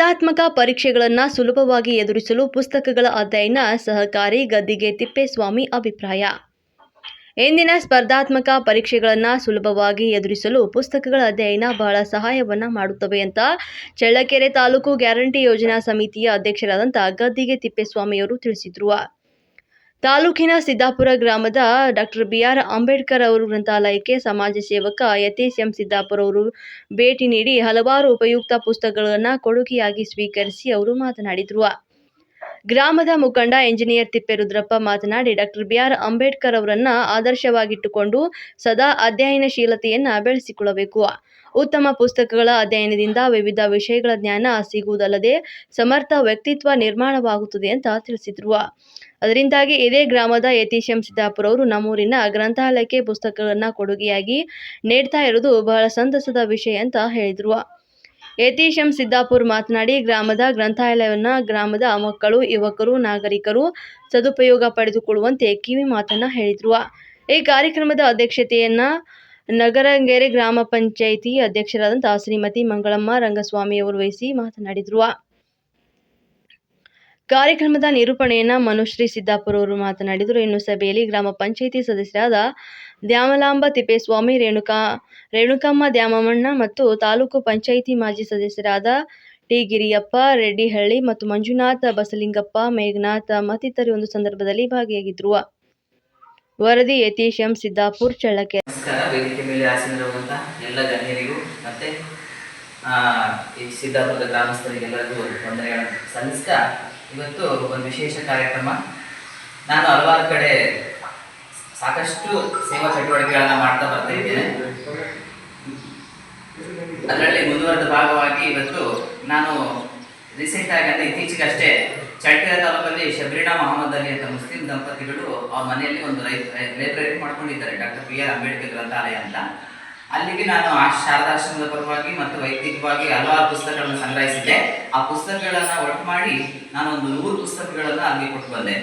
ಸ್ಪರ್ಧಾತ್ಮಕ ಪರೀಕ್ಷೆಗಳನ್ನು ಸುಲಭವಾಗಿ ಎದುರಿಸಲು ಪುಸ್ತಕಗಳ ಅಧ್ಯಯನ ಸಹಕಾರಿ ಗದ್ದಿಗೆ ತಿಪ್ಪೇಸ್ವಾಮಿ ಅಭಿಪ್ರಾಯ. ಇಂದಿನ ಸ್ಪರ್ಧಾತ್ಮಕ ಪರೀಕ್ಷೆಗಳನ್ನು ಸುಲಭವಾಗಿ ಎದುರಿಸಲು ಪುಸ್ತಕಗಳ ಅಧ್ಯಯನ ಬಹಳ ಸಹಾಯವನ್ನು ಮಾಡುತ್ತವೆ ಅಂತ ಚಳ್ಳಕೆರೆ ತಾಲೂಕು ಗ್ಯಾರಂಟಿ ಯೋಜನಾ ಸಮಿತಿಯ ಅಧ್ಯಕ್ಷರಾದಂಥ ಗದ್ದಿಗೆ ತಿಪ್ಪೇಸ್ವಾಮಿಯವರು ತಿಳಿಸಿದರು. ತಾಲೂಕಿನ ಸಿದ್ದಾಪುರ ಗ್ರಾಮದ ಡಾಕ್ಟರ್ ಬಿ ಆರ್ ಅಂಬೇಡ್ಕರ್ ಅವರು ಗ್ರಂಥಾಲಯಕ್ಕೆ ಸಮಾಜ ಸೇವಕ ಯತೀಶ್ ಎಂ ಸಿದ್ದಾಪುರ ಅವರು ಭೇಟಿ ನೀಡಿ ಹಲವಾರು ಉಪಯುಕ್ತ ಪುಸ್ತಕಗಳನ್ನು ಕೊಡುಗೆಯಾಗಿ ಸ್ವೀಕರಿಸಿ ಅವರು ಮಾತನಾಡಿದರು. ಗ್ರಾಮದ ಮುಖಂಡ ಎಂಜಿನಿಯರ್ ತಿಪ್ಪೇರುದ್ರಪ್ಪ ಮಾತನಾಡಿ, ಡಾಕ್ಟರ್ ಬಿ ಆರ್ ಅಂಬೇಡ್ಕರ್ ಅವರನ್ನ ಆದರ್ಶವಾಗಿಟ್ಟುಕೊಂಡು ಸದಾ ಅಧ್ಯಯನಶೀಲತೆಯನ್ನ ಬೆಳೆಸಿಕೊಳ್ಳಬೇಕು. ಉತ್ತಮ ಪುಸ್ತಕಗಳ ಅಧ್ಯಯನದಿಂದ ವಿವಿಧ ವಿಷಯಗಳ ಜ್ಞಾನ ಸಿಗುವುದಲ್ಲದೆ ಸಮರ್ಥ ವ್ಯಕ್ತಿತ್ವ ನಿರ್ಮಾಣವಾಗುತ್ತದೆ ಅಂತ ತಿಳಿಸಿದರು. ಅದರಿಂದಾಗಿ ಇದೇ ಗ್ರಾಮದ ಯತೀಶ್ ಸಿದ್ದಾಪುರ ಅವರು ನಮ್ಮೂರಿನ ಗ್ರಂಥಾಲಯಕ್ಕೆ ಪುಸ್ತಕಗಳನ್ನು ಕೊಡುಗೆಯಾಗಿ ನೀಡ್ತಾ ಇರೋದು ಬಹಳ ಸಂತಸದ ವಿಷಯ ಅಂತ ಹೇಳಿದ್ರು. ಯತೀಶ್ ಎಂ ಸಿದ್ದಾಪುರ್ ಮಾತನಾಡಿ, ಗ್ರಾಮದ ಗ್ರಂಥಾಲಯವನ್ನು ಗ್ರಾಮದ ಮಕ್ಕಳು, ಯುವಕರು, ನಾಗರಿಕರು ಸದುಪಯೋಗ ಪಡೆದುಕೊಳ್ಳುವಂತೆ ಕಿವಿ ಮಾತನ್ನು ಹೇಳಿದರು. ಈ ಕಾರ್ಯಕ್ರಮದ ಅಧ್ಯಕ್ಷತೆಯನ್ನು ನಗರಂಗೆರೆ ಗ್ರಾಮ ಪಂಚಾಯಿತಿ ಅಧ್ಯಕ್ಷರಾದಂಥ ಶ್ರೀಮತಿ ಮಂಗಳಮ್ಮ ರಂಗಸ್ವಾಮಿಯವರು ವಹಿಸಿ ಮಾತನಾಡಿದರು. ಕಾರ್ಯಕ್ರಮದ ನಿರೂಪಣೆಯನ್ನು ಮನುಶ್ರೀ ಸಿದ್ದಾಪುರ ಅವರು ಮಾತನಾಡಿದರು. ಇನ್ನು ಸಭೆಯಲ್ಲಿ ಗ್ರಾಮ ಪಂಚಾಯಿತಿ ಸದಸ್ಯರಾದ ದ್ಯಾಮಲಾಂಬ ತಿಪ್ಪೇಸ್ವಾಮಿ, ರೇಣುಕಾ, ರೇಣುಕಮ್ಮ ದ್ಯಾಮಣ್ಣ ಮತ್ತು ತಾಲೂಕು ಪಂಚಾಯಿತಿ ಮಾಜಿ ಸದಸ್ಯರಾದ ಟಿ ಗಿರಿಯಪ್ಪ ರೆಡ್ಡಿಹಳ್ಳಿ ಮತ್ತು ಮಂಜುನಾಥ ಬಸಲಿಂಗಪ್ಪ, ಮೇಘನಾಥ ಮತ್ತಿತರರು ಒಂದು ಸಂದರ್ಭದಲ್ಲಿ ಭಾಗಿಯಾಗಿದ್ದರು ವರದಿ ಯತೀಶ್ ಎಂ ಸಿದ್ದಾಪುರ್ ಚಳ್ಳಕೆ ವೇದಿಕೆ ಮೇಲೆ ಆಸೀನರಾಗುವಂತಹ ಎಲ್ಲ ಗಣ್ಯರಿಗೂ ಮತ್ತೆ ಈ ಸಿದ್ದಾಪುರದ ಗ್ರಾಮಸ್ಥರಿಗೆಲ್ಲರಿಗೂ ವಂದನೆಗಳನ್ನು ಸಲ್ಲಿಸ್ತಾ ಇವತ್ತು ಒಂದು ವಿಶೇಷ ಕಾರ್ಯಕ್ರಮ. ನಾನು ಹಲವಾರು ಕಡೆ ಸಾಕಷ್ಟು ಸೇವಾ ಚಟುವಟಿಕೆಗಳನ್ನ ಮಾಡ್ತಾ ಬರ್ತಾ ಇದ್ದೇನೆ. ಅದರಲ್ಲಿ ಮುಂದುವರೆದ ಭಾಗವಾಗಿ ಇವತ್ತು ನಾನು ರೀಸೆಂಟ್ ಆಗಿ ಅಂದ್ರೆ ಇತ್ತೀಚೆಗಷ್ಟೇ ಚಳ್ಕೆರೆ ತಾಲೂಕಲ್ಲಿ ಶಬ್ರೀನಾ ಮೊಹಮ್ಮದ್ ಅಲಿ ಅಂತ ಮುಸ್ಲಿಂ ದಂಪತಿಗಳು ಆ ಮನೆಯಲ್ಲಿ ಒಂದು ಲೈಬ್ರರಿ ಮಾಡ್ಕೊಂಡಿದ್ದಾರೆ. ಡಾಕ್ಟರ್ ಬಿ ಆರ್ ಅಂಬೇಡ್ಕರ್ ಗ್ರಂಥಾಲಯ ಅಂತ. ಅಲ್ಲಿಗೆ ನಾನು ಆ ಶಾರದಾಶ್ರಮದ ಪರವಾಗಿ ಮತ್ತು ವೈಯಕ್ತಿಕವಾಗಿ ಹಲವಾರು ಪುಸ್ತಕಗಳನ್ನು ಸಂಗ್ರಹಿಸಿದ್ದೆ. ಆ ಪುಸ್ತಕಗಳನ್ನ ಒಟ್ಟು ಮಾಡಿ ನಾನು ಒಂದು ನೂರು ಪುಸ್ತಕಗಳನ್ನು ಅಲ್ಲಿ ಕೊಟ್ಟು ಬಂದೆ.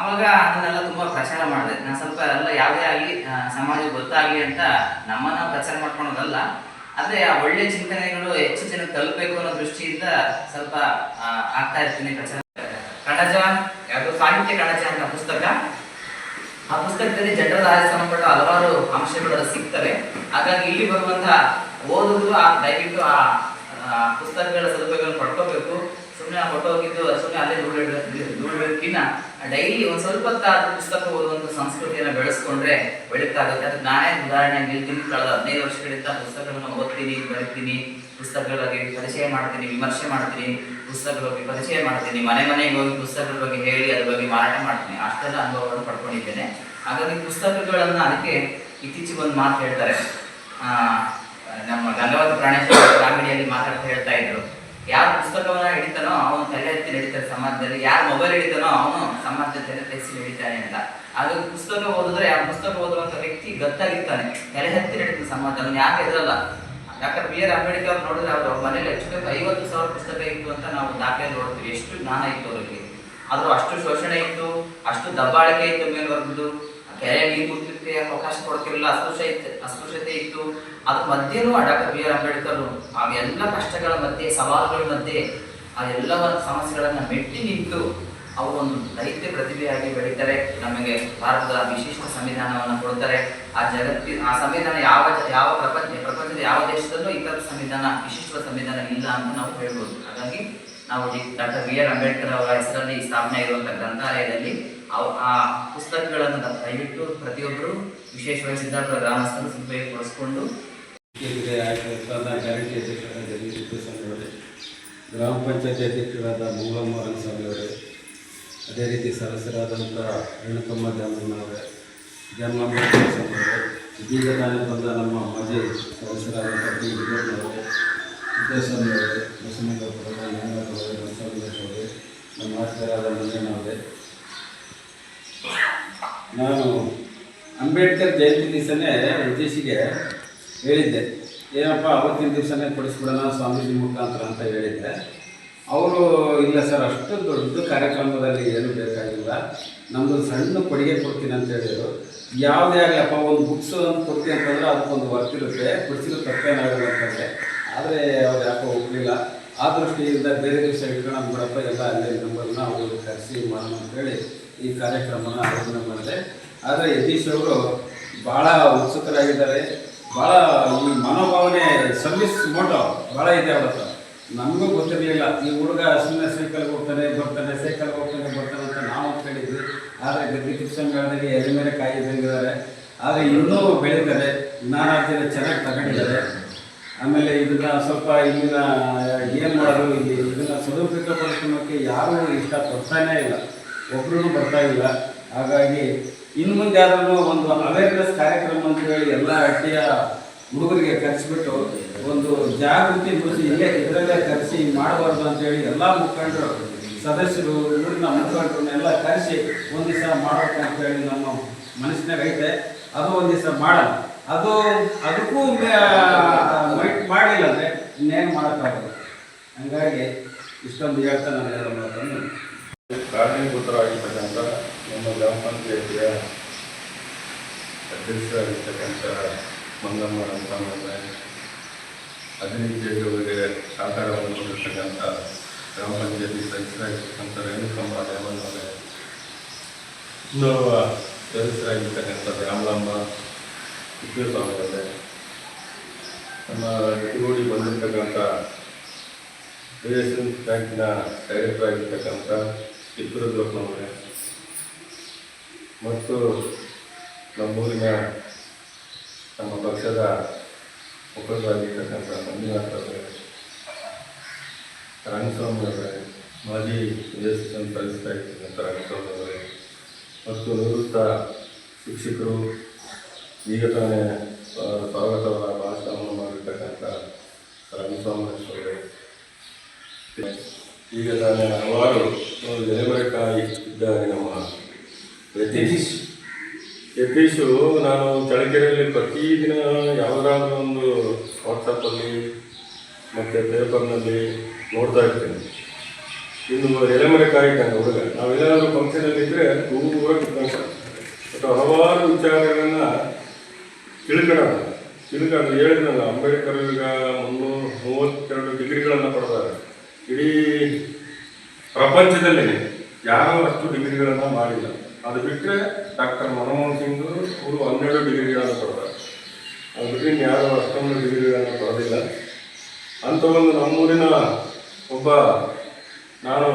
ಅವಾಗ ಅದನ್ನೆಲ್ಲ ತುಂಬಾ ಪ್ರಚಾರ ಮಾಡಿದೆ. ನಾನು ಸ್ವಲ್ಪ ಎಲ್ಲ ಯಾವುದೇ ಆಗಲಿ ಸಮಾಜಕ್ಕೆ ಗೊತ್ತಾಗಲಿ ಅಂತ ನಮ್ಮನ್ನ ಪ್ರಚಾರ ಮಾಡ್ಕೊಳೋದಲ್ಲ ಆದರೆ ಆ ಒಳ್ಳೆ ಚಿಂತನೆಗಳು ಹೆಚ್ಚು ಜನ ತಲುಪಬೇಕು ಅನ್ನೋ ದೃಷ್ಟಿಯಿಂದ ಸ್ವಲ್ಪ ಆಗ್ತಾ ಇರ್ತೀನಿ ಪ್ರಚಾರ. ಕಣಜ ಯಾವುದು ಸಾಹಿತ್ಯ ಕಣಜ ಅಂತ ಪುಸ್ತಕ. ಆ ಪುಸ್ತಕದಲ್ಲಿ ಜನರ ಸಂಬಂಧಪಟ್ಟ ಹಲವಾರು ಅಂಶಗಳು ಸಿಗ್ತವೆ. ಹಾಗಾಗಿ ಇಲ್ಲಿ ಬರುವಂತಹ ಓದುವುದು, ಆ ದಯವಿಟ್ಟು ಆ ಪುಸ್ತಕಗಳ ಸದುಪಯೋಗವನ್ನು ಪಡ್ಕೋಬೇಕು. ಸುಮ್ಮನೆ ಹೊಟ್ಟೋಗಿದ್ದು ಸುಮ್ಮನೆ ಅಲ್ಲೇ ದೂಡಬೇಕಿನ್ನ ಡೈಲಿ ಒಂದು ಸ್ವಲ್ಪ ಪುಸ್ತಕ ಓದುವಂಥ ಸಂಸ್ಕೃತಿಯನ್ನು ಬೆಳೆಸ್ಕೊಂಡ್ರೆ ಬೆಳಕಾಗುತ್ತೆ ಅದಕ್ಕೆ ನಾನೇ ಉದಾಹರಣೆ ನಿಲ್ತೀನಿ ಕಳೆದ ಹದಿನೈದು ವರ್ಷಗಳಿಂದ ಪುಸ್ತಕಗಳನ್ನು ಓದ್ತೀನಿ, ಬರೀತೀನಿ. ಪುಸ್ತಕಗಳ ಬಗ್ಗೆ ಪರಿಚಯ ಮಾಡ್ತೀನಿ, ವಿಮರ್ಶೆ ಮಾಡ್ತೀನಿ, ಪುಸ್ತಕಗಳ ಬಗ್ಗೆ ಪರಿಚಯ ಮಾಡ್ತೀನಿ, ಮನೆ ಮನೆಗೆ ಹೋಗಿ ಪುಸ್ತಕಗಳ ಬಗ್ಗೆ ಹೇಳಿ, ಅದ್ರ ಬಗ್ಗೆ ಮಾರಾಟ ಮಾಡ್ತೀನಿ. ಅಷ್ಟೆಲ್ಲ ಅನುಭವಗಳನ್ನು ಪಡ್ಕೊಂಡಿದ್ದೇನೆ. ಹಾಗಾಗಿ ಪುಸ್ತಕಗಳನ್ನ ಅದಕ್ಕೆ ಇತ್ತೀಚೆಗೆ ಒಂದು ಮಾತು ಹೇಳ್ತಾರೆ. ನಮ್ಮ ಗಂಗವಾದ ಪ್ರಾಣೇಶ್ವರ ಕಾಮಿಡಿಯಲ್ಲಿ ಮಾತಾಡ್ತಾ ಹೇಳ್ತಾ ಇದ್ರು. ಯಾರು ಪುಸ್ತಕವನ್ನ ಹಿಡಿತಾನೋ ಅವನು ತಲೆ ಎತ್ತಿ ನಡೀತಾರೆ ಸಮಾಜದಲ್ಲಿ, ಯಾರು ಮೊಬೈಲ್ ಹಿಡಿತಾನೋ ಅವನು ಸಮಾಜದ ತಲೆ ತೆಗೆಸಿ ನಡೀತಾನೆ ಅಂತ. ಹಾಗಾಗಿ ಪುಸ್ತಕ ಓದಿದ್ರೆ ಆ ಪುಸ್ತಕ ಓದುವಂತ ವ್ಯಕ್ತಿ ಗೊತ್ತಾಗಿರ್ತಾನೆ ತಲೆ ಎತ್ತಿ ನಡೀತಾನೆ ಸಮಾಜ, ಅವನು ಯಾಕೆ ಎದುರಲ್ಲ? ಡಾಕ್ಟರ್ ಬಿ ಆರ್ ಅಂಬೇಡ್ಕರ್ ನೋಡಿದ್ರೆ ಅವ್ರ ಮನೇಲಿ ಹೆಚ್ಚು ಐವತ್ತು ಸಾವಿರ ಪುಸ್ತಕ ಇತ್ತು ಅಂತ ನಾವು ದಾಖಲೆ ನೋಡ್ತೀವಿ. ಎಷ್ಟು ಜ್ಞಾನ ಇತ್ತು ಅವರಿಗೆ. ಆದರೂ ಅಷ್ಟು ಶೋಷಣೆ ಇತ್ತು, ಅಷ್ಟು ದಬ್ಬಾಳಿಕೆ ಇತ್ತು ಮೇಲ್ವರ್ಗದ್ದು. ಕೆರೆ ನೀರು ಮುಟ್ಟಲಿಕ್ಕೆ ಅವಕಾಶ ಕೊಡ್ತಿರಲಿಲ್ಲ ಅಸ್ಪೃಶ್ಯ ಇತ್ತು, ಅಸ್ಪೃಶ್ಯತೆ ಇತ್ತು. ಅದ್ರ ಮಧ್ಯೆನೂ ಡಾಕ್ಟರ್ ಬಿ ಆರ್ ಅಂಬೇಡ್ಕರ್ ಅವೆಲ್ಲ ಕಷ್ಟಗಳ ಮಧ್ಯೆ, ಸವಾಲುಗಳ ಮಧ್ಯೆ, ಆ ಎಲ್ಲ ಸಮಸ್ಯೆಗಳನ್ನ ಮೆಟ್ಟಿ ನಿಂತು ಅವರು ಒಂದು ದೈತ್ಯ ಪ್ರತಿಭೆಯಾಗಿ ಬೆಳೀತಾರೆ, ನಮಗೆ ಭಾರತದ ವಿಶಿಷ್ಟ ಸಂವಿಧಾನವನ್ನು ಕೊಡ್ತಾರೆ ಆ ಜಗತ್ತಿ, ಆ ಸಂವಿಧಾನ ಯಾವ ಯಾವ ಪ್ರಪಂಚ, ಪ್ರಪಂಚದ ಯಾವ ದೇಶದಲ್ಲೂ ಈ ಸಂವಿಧಾನ ವಿಶಿಷ್ಟ ಸಂವಿಧಾನ ಇಲ್ಲ ಅಂತ ನಾವು ಹೇಳ್ಬೋದು. ಹಾಗಾಗಿ ನಾವು ಡಾಕ್ಟರ್ ಬಿ. ಆರ್. ಅಂಬೇಡ್ಕರ್ ಅವರ ಹೆಸರಲ್ಲಿ ಸ್ಥಾಪನೆ ಇರುವಂಥ ಗ್ರಂಥಾಲಯದಲ್ಲಿ ಅವ ಆ ಪುಸ್ತಕಗಳನ್ನು ದಯವಿಟ್ಟು ಪ್ರತಿಯೊಬ್ಬರು ವಿಶೇಷವಾಗಿ ಸಿದ್ಧಾರ್ಥ ಗ್ರಾಮಸ್ಥರು ಉಪಯೋಗಪಡಿಸ್ಕೊಂಡು ಗ್ರಾಮ ಪಂಚಾಯತಿ ಅಧ್ಯಕ್ಷರಾದ ಮಂಗಳಮ್ಮ ರಂಗಸ್ವಾಮಿ ಅವರೇ ಅದೇ ರೀತಿ ಸದಸ್ಯರಾದಂಥ ರೇಣುಕಮ್ಮ ಜಾಮಣ್ಣವರೇ ಅವರೇ ಇದೀಗ ತಾನೇ ಬಂದ ನಮ್ಮ ಮಾಜಿ ಸದಸ್ಯರಾದಂಥ ಟಿ ನಮ್ಮ ಆಸ್ತಿಯರಾದ ಮಂಜಣ್ಣವರೇ ನಾನು ಅಂಬೇಡ್ಕರ್ ಜಯಂತಿ ದಿವಸನೇ ನಿತೀಶಿಗೆ ಹೇಳಿದ್ದೆ. ಏನಪ್ಪ, ಅವತ್ತಿನ ದಿವಸನೇ ಕೊಡಿಸ್ಬಿಡೋಣ ಸ್ವಾಮೀಜಿ ಮುಖಾಂತರ ಅಂತ ಹೇಳಿದ್ದೆ. ಅವರು, ಇಲ್ಲ ಸರ್ ಅಷ್ಟು ದೊಡ್ಡ ಕಾರ್ಯಕ್ರಮದಲ್ಲಿ ಏನು ಬೇಕಾಗಿಲ್ಲ. ನಮ್ಮದು ಸಣ್ಣ ಕೊಡುಗೆ ಕೊಡ್ತೀನಿ ಅಂತ ಹೇಳಿದರು. ಯಾವುದೇ ಆಗಲಪ್ಪ ಒಂದು ಬುಕ್ಸ್ ಅಂತ ಕೊಡ್ತೀನಿ ಅಂತಂದ್ರೆ ಅದಕ್ಕೊಂದು ವರ್ಕ್ ಇರುತ್ತೆ. ಕೊಡಿಸಿದ್ರು ತಪ್ಪೇನಾಗಲ್ಲ ಅಂತಂದರೆ. ಆದರೆ, ಅವ್ರು ಯಾಕೋ ಹೋಗಲಿಲ್ಲ. ಆ ದೃಷ್ಟಿಯಿಂದ ಬೇರೆ ದಿವಸ ಇಟ್ಕೊಳ್ಳೋಣ ಬಿಡಪ್ಪ ಎಲ್ಲ ಅಲ್ಲೇ ನಂಬರ್ನ ಅವರು ಕರೆಸಿ ಮಾಡೋಣ ಅಂತೇಳಿ ಈ ಕಾರ್ಯಕ್ರಮನ ಆಯೋಜನೆ ಮಾಡಿದೆ. ಆದರೆ, ಯತೀಶ್ ಅವರು ಭಾಳ ಉತ್ಸುಕರಾಗಿದ್ದಾರೆ. ಭಾಳ ಮನೋಭಾವನೆ ಸರ್ವಿಸ್ ಮೋಟೋ ಭಾಳ ಇದೆ ಅವ್ರ ನಮಗೂ ಗೊತ್ತಿರಲಿಲ್ಲ. ಈ ಹುಡುಗ ಸುಮ್ಮನೆ ಸೈಕಲ್ಗೆ ಹೋಗ್ತಾನೆ, ಬರ್ತಾನೆ ಸೈಕಲ್ಗೆ ಹೋಗ್ತಾನೆ, ಬರ್ತಾನೆ ಅಂತ ನಾವು ಕೇಳಿದ್ವಿ. ಆದರೆ ಗದ್ದೆ ಕಿಪ್ಸಂಗಾಡಿಗೆ ಎಲೆ ಮೇಲೆ ಕಾಯಿ ಬಂದಿದ್ದಾರೆ ಆದರೆ ಇನ್ನೂ ಬೆಳೀತಾರೆ ಜ್ಞಾನಾರ್ಜನೆ ಚೆನ್ನಾಗಿ ತಗೊಂಡಿದ್ದಾರೆ. ಆಮೇಲೆ ಇದನ್ನು ಸ್ವಲ್ಪ ಇಲ್ಲಿನ, ಏನು ಮಾಡೋದು, ಇಲ್ಲಿ ಇದನ್ನು ಸದುಪಯೋಗಪಡಿಸ್ಕೊಳ್ಳೋಕ್ಕೆ ಯಾರೂ ಯಾರೂ ಇಷ್ಟಪಡ್ತಾನೇ ಇಲ್ಲ. ಒಬ್ರು ಬರ್ತಾ ಇಲ್ಲ. ಹಾಗಾಗಿ ಇನ್ನು ಮುಂದೆ ಯಾರಾದರೂ ಒಂದು ಅವೇರ್ನೆಸ್ ಕಾರ್ಯಕ್ರಮ ಅಂತ ಹೇಳಿ ಎಲ್ಲ ಹಟ್ಟಿಯ ಹುಡುಗರಿಗೆ ಕರೆಸಿಬಿಟ್ಟು ಒಂದು ಜಾಗೃತಿ ಮೂಡಿಸಿ ಇಲ್ಲೇ ಇದರಲ್ಲೇ ಕರೆಸಿ ಮಾಡಬಾರ್ದು ಅಂತೇಳಿ ಎಲ್ಲ ಮುಖಂಡರು, ಸದಸ್ಯರು, ಊರಿನ ಮುಖಂಡರನ್ನೆಲ್ಲ ಕರೆಸಿ ಒಂದು ದಿವಸ ಅಂತೇಳಿ ನಮ್ಮ ಮನಸ್ಸಿನಾಗ ಐತೆ. ಅದು ಒಂದು ದಿವಸ ಮಾಡೋಣ ಅದು ಅದಕ್ಕೂ ಮೈಟ್ ಮಾಡಿಲ್ಲ ಅಂದರೆ ಇನ್ನೇನು ಮಾಡೋಕ್ಕಾಗಲ್ಲ. ಹಂಗಾಗಿ ಇಷ್ಟೊಂದು ಹೇಳ್ತಾ ನಾನು ಹೇಳೋ ಮಾತನ್ನು. ಕಾರಣೀಭೂತರಾಗಿರ್ತಕ್ಕಂಥ ನಮ್ಮ ಗ್ರಾಮ ಪಂಚಾಯತಿಯ ಅಧ್ಯಕ್ಷರಾಗಿರ್ತಕ್ಕಂಥ ಮಂಗಮ್ಮ ಹದಿನೈದು ಸಹಕಾರವನ್ನು ಕೊಟ್ಟಿರ್ತಕ್ಕಂಥ ಗ್ರಾಮ ಪಂಚಾಯತಿ ಸದಸ್ಯರಾಗಿರ್ತಕ್ಕಂಥ ರೇಣುಕಮ್ಮ ದೇವಣ್ಣವರೇ ಇನ್ನೋರ್ವ ಸದಸ್ಯರಾಗಿರ್ತಕ್ಕಂಥ ರಾಮಲಮ್ಮ ತಿಪ್ಪೇಸ್ವಾಮಿಯವರೇ ನಮ್ಮ ಗಟ್ಟಿಗೋಡಿ ಬಂದಿರತಕ್ಕಂಥ ರಿಲೇಷನ್ ಬ್ಯಾಂಕಿನ ಡೈರೆಕ್ಟರ್ ಆಗಿರ್ತಕ್ಕಂಥ ತಿಪ್ಪುರುದ್ರಪ್ಪನವರೇ ಮತ್ತು ನಮ್ಮೂರಿನ ನಮ್ಮ ಪಕ್ಷದ ಮುಖಂಡರಾಗಿರ್ತಕ್ಕಂಥ ಮಂಜುನಾಥ್ ಅವರೇ ರಂಗಸ್ವಾಮಿ ಅವರೇ ಮಾಜಿ ರಿಲೇಷನ್ ಸಲ್ಲಿಸ್ತಾ ಇರ್ತಕ್ಕಂಥ ರಂಗಸ್ವಾಮಿ ಅವರೇ ಮತ್ತು ನಿವೃತ್ತ ಶಿಕ್ಷಕರು ಈಗ ತಾನೇ ಆ, ಸ್ವಾಗತದ ಭಾಷಣವನ್ನು ಮಾಡಿರ್ತಕ್ಕಂಥ ರಂಗಸ್ವಾಮಿ ಅವರೇ ಈಗ ತಾನೇ ಹಲವಾರು ಎಲೆಮರೆಕಾಯಿ ಇದ್ದಾರೆ ನಮ್ಮ ಯತೀಶ್ ಯತೀಶು ನಾನು ಪ್ರತಿ ಪ್ರತಿದಿನ ಯಾವುದಾದ್ರೂ ಒಂದು ವಾಟ್ಸಪ್ಪಲ್ಲಿ ಮತ್ತು ಪೇಪರ್ನಲ್ಲಿ ನೋಡ್ತಾ ಇರ್ತೇನೆ. ಇನ್ನು ಎಲೆಮರೆಕಾಯಿ ಇದ್ದಾನೆ ಹುಡುಗ. ನಾವೆಲ್ಲಾದರೂ ಫಂಕ್ಷನಲ್ಲಿ ಇದ್ದರೆ ದೂರ ಕುತ್ಕೊಂಡ್ರೆ ಮತ್ತು ಹಲವಾರು ವಿಚಾರಗಳನ್ನು ತಿಳ್ಕೊಳ್ಳೋಣ. ತಿಳ್ಕೊಂಡು ಹೇಳಿದ್ನಲ್ಲ, ಅಂಬೇಡ್ಕರ್ ಈಗ ಮುನ್ನೂರು ಮೂವತ್ತೆರಡು ಡಿಗ್ರಿಗಳನ್ನು ಪಡೆದಾರೆ. ಇಡೀ ಪ್ರಪಂಚದಲ್ಲಿ ಯಾರೂ ಅಷ್ಟು ಡಿಗ್ರಿಗಳನ್ನು ಮಾಡಿಲ್ಲ. ಅದು ಬಿಟ್ಟರೆ ಡಾಕ್ಟರ್ ಮನಮೋಹನ್ ಸಿಂಗ್ ಅವರು ಹನ್ನೆರಡು ಡಿಗ್ರಿಗಳನ್ನು ಕೊಡ್ತಾರೆ. ಅದು ಬಿಟ್ಟರೆ ಯಾರು ಅಷ್ಟೊಂದು ಡಿಗ್ರಿಗಳನ್ನು ಕೊಡೋದಿಲ್ಲ. ಅಂಥ ಒಂದು ನಮ್ಮೂರಿನ ಒಬ್ಬ ನಾನು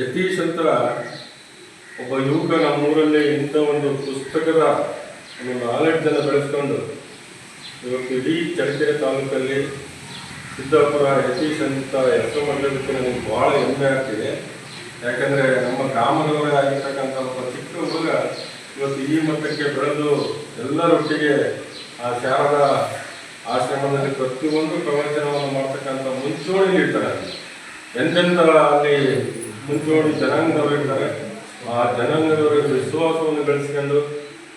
ಯತೀಶ್ ಅಂತ ಒಬ್ಬ ಯುವಕ ನಮ್ಮೂರಲ್ಲಿ ಇಂಥ ಒಂದು ಪುಸ್ತಕದ ಒಂದು ನಾಲೆಡ್ಜನ್ನು ಬೆಳೆಸ್ಕೊಂಡು ಇವತ್ತು ಇಡೀ ಚಳ್ಳಕೆರೆ ತಾಲೂಕಲ್ಲಿ ಸಿದ್ದಾಪುರ ಯತೀಶ್ ಅಂತ ಹೆಸರು ಮಾಡಲಿಕ್ಕೆ ನನಗೆ ಭಾಳ ಹೆಮ್ಮೆ ಆಗ್ತಿದೆ. ಯಾಕಂದರೆ ನಮ್ಮ ಗ್ರಾಮದವರೇ ಆಗಿರ್ತಕ್ಕಂಥ ಒಬ್ಬ ಚಿಕ್ಕ ಹುಡುಗ ಇವತ್ತು ಈ ಮಟ್ಟಕ್ಕೆ ಬೆಳೆದು ಎಲ್ಲರೊಟ್ಟಿಗೆ ಆ ಶಾರದ ಆಶ್ರಮದಲ್ಲಿ ಪ್ರತಿಯೊಂದು ಪ್ರವಚನವನ್ನು ಮಾಡ್ತಕ್ಕಂಥ ಮುಂಚೂಣಿ ಇರ್ತಾರೆ ಎಂತೆಂಥ ಅಲ್ಲಿ ಮುಂಚೂಣಿ ಜನಾಂಗದವರು ಇರ್ತಾರೆ. ಆ ಜನಾಂಗದವರ ವಿಶ್ವಾಸವನ್ನು ಬೆಳೆಸ್ಕೊಂಡು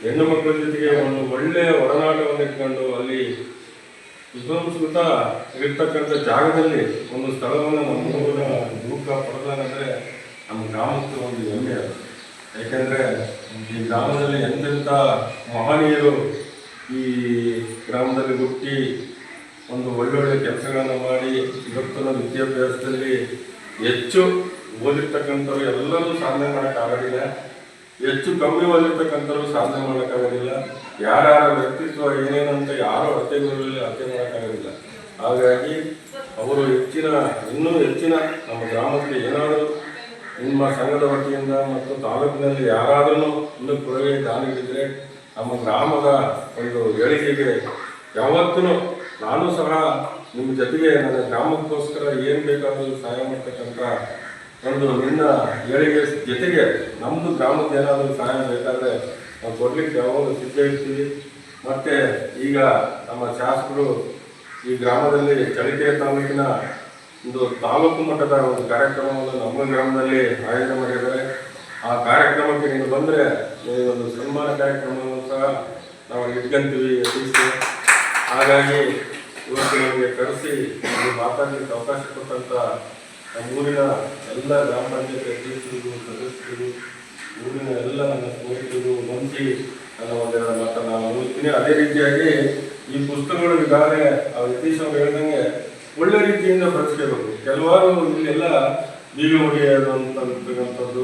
ಹೆಣ್ಣು ಮಕ್ಕಳ ಜೊತೆಗೆ ಒಂದು ಒಳ್ಳೆಯ ಒಡನಾಟವನ್ನು ಇಟ್ಕೊಂಡು ಅಲ್ಲಿ ಸುಸಂಸ್ಕೃತ ಇರ್ತಕ್ಕಂಥ ಜಾಗದಲ್ಲಿ ಒಂದು ಸ್ಥಳವನ್ನು ನಮ್ಮ ಊರಿನ ಯುವಕ ಪಡೆದಾನಂದರೆ ನಮ್ಮ ಗ್ರಾಮಕ್ಕೆ ಒಂದು ಹೆಮ್ಮೆ ಅದು. ಯಾಕೆಂದರೆ ಈ ಗ್ರಾಮದಲ್ಲಿ ಎಂತೆಂಥ ಮಹನೀಯರು ಈ ಗ್ರಾಮದಲ್ಲಿ ಹುಟ್ಟಿ ಒಂದು ಒಳ್ಳೊಳ್ಳೆ ಕೆಲಸಗಳನ್ನು ಮಾಡಿ ಇವತ್ತಿನ ವಿದ್ಯಾಭ್ಯಾಸದಲ್ಲಿ ಹೆಚ್ಚು ಓದಿರ್ತಕ್ಕಂಥವ್ರು ಎಲ್ಲರೂ ಸಾಧನೆ ಮಾಡೋಕ್ಕಾಗೋದಿಲ್ಲ. ಹೆಚ್ಚು ಕಮ್ಮಿ ಓದಿರ್ತಕ್ಕಂಥವ್ರು ಸಾಧನೆ ಮಾಡೋಕ್ಕಾಗೋದಿಲ್ಲ. ಯಾರ್ಯಾರ ವ್ಯಕ್ತಿತ್ವ ಏನೇನಂತ ಯಾರು ಅರ್ಥಗಳಲ್ಲಿ ಅರ್ಥ ಮಾಡೋಕ್ಕಾಗೋದಿಲ್ಲ. ಹಾಗಾಗಿ ಅವರು ಹೆಚ್ಚಿನ, ಇನ್ನೂ ಹೆಚ್ಚಿನ ನಮ್ಮ ಗ್ರಾಮಕ್ಕೆ ಏನಾದರೂ ನಿಮ್ಮ ಸಂಘದ ವತಿಯಿಂದ ಮತ್ತು ತಾಲೂಕಿನಲ್ಲಿ ಯಾರಾದರೂ ಒಂದು ಕೊಡುಗೆ ದಾನಿಗಿದ್ರೆ ನಮ್ಮ ಗ್ರಾಮದ ಒಂದು ಏಳಿಗೆಗೆ ಯಾವತ್ತೂ ನಾನು ಸಹ ನಿಮ್ಮ ಜೊತೆಗೆ ನನ್ನ ಗ್ರಾಮಕ್ಕೋಸ್ಕರ ಏನು ಬೇಕಾದರೂ ಸಹಾಯ ಮಾಡ್ತಕ್ಕಂಥ ಒಂದು ನಿನ್ನ ಏಳಿಗೆ ಜೊತೆಗೆ ನಮ್ಮದು ಗ್ರಾಮದ ಏನಾದರೂ ಸಹಾಯ ಬೇಕಾದರೆ ನಾವು ಕೊಡಲಿಕ್ಕೆ ಯಾವಾಗ ಸಿದ್ಧ ಇರ್ತೀವಿ. ಮತ್ತು ಈಗ ನಮ್ಮ ಶಾಸಕರು ಈ ಗ್ರಾಮದಲ್ಲಿ ಚಳಿಕೆರೆ ತಾಲೂಕಿನ ಒಂದು ತಾಲೂಕು ಮಟ್ಟದ ಒಂದು ಕಾರ್ಯಕ್ರಮವನ್ನು ನಮ್ಮ ಗ್ರಾಮದಲ್ಲಿ ಆಯೋಜನೆ ಮಾಡಿದ್ದಾರೆ. ಆ ಕಾರ್ಯಕ್ರಮಕ್ಕೆ ನೀನು ಬಂದರೆ ಒಂದು ಸನ್ಮಾನ ಕಾರ್ಯಕ್ರಮವನ್ನು ಸಹ ನಾವು ಇಟ್ಕೊಂತೀವಿ ಯತೀಶ್ಗೆ ಹಾಗಾಗಿ ಇವತ್ತು ನಮಗೆ ಕರೆಸಿ ಮಾತಾಡಲಿಕ್ಕೆ ಅವಕಾಶ ಕೊಟ್ಟಂಥ ಊರಿನ ಎಲ್ಲ ಗ್ರಾಮ ಪಂಚಾಯತ್ ಅಧ್ಯಕ್ಷರಿಗೂ, ಸದಸ್ಯರಿಗೂ, ಊರಿನ ಎಲ್ಲ ನನ್ನ ಸ್ನೇಹಿತರಿಗೂ ಮಂತ್ರಿ ನನ್ನ ಒಂದೆರಡು ಮಾತನ್ನು ನಾನು ಅದೇ ರೀತಿಯಾಗಿ ಈ ಪುಸ್ತಕಗಳು ಈಗಾಗಲೇ ಆ ಯತೀಶ್ ಹೇಳ್ದಂಗೆ ಒಳ್ಳೆ ರೀತಿಯಿಂದ ಬಳಸ್ಕೋಬೇಕು ಕೆಲವಾರು ಇಲ್ಲೆಲ್ಲ ಬೀಗ ಹೊಡೆಯೋದು ಅಂತಕ್ಕಂಥದ್ದು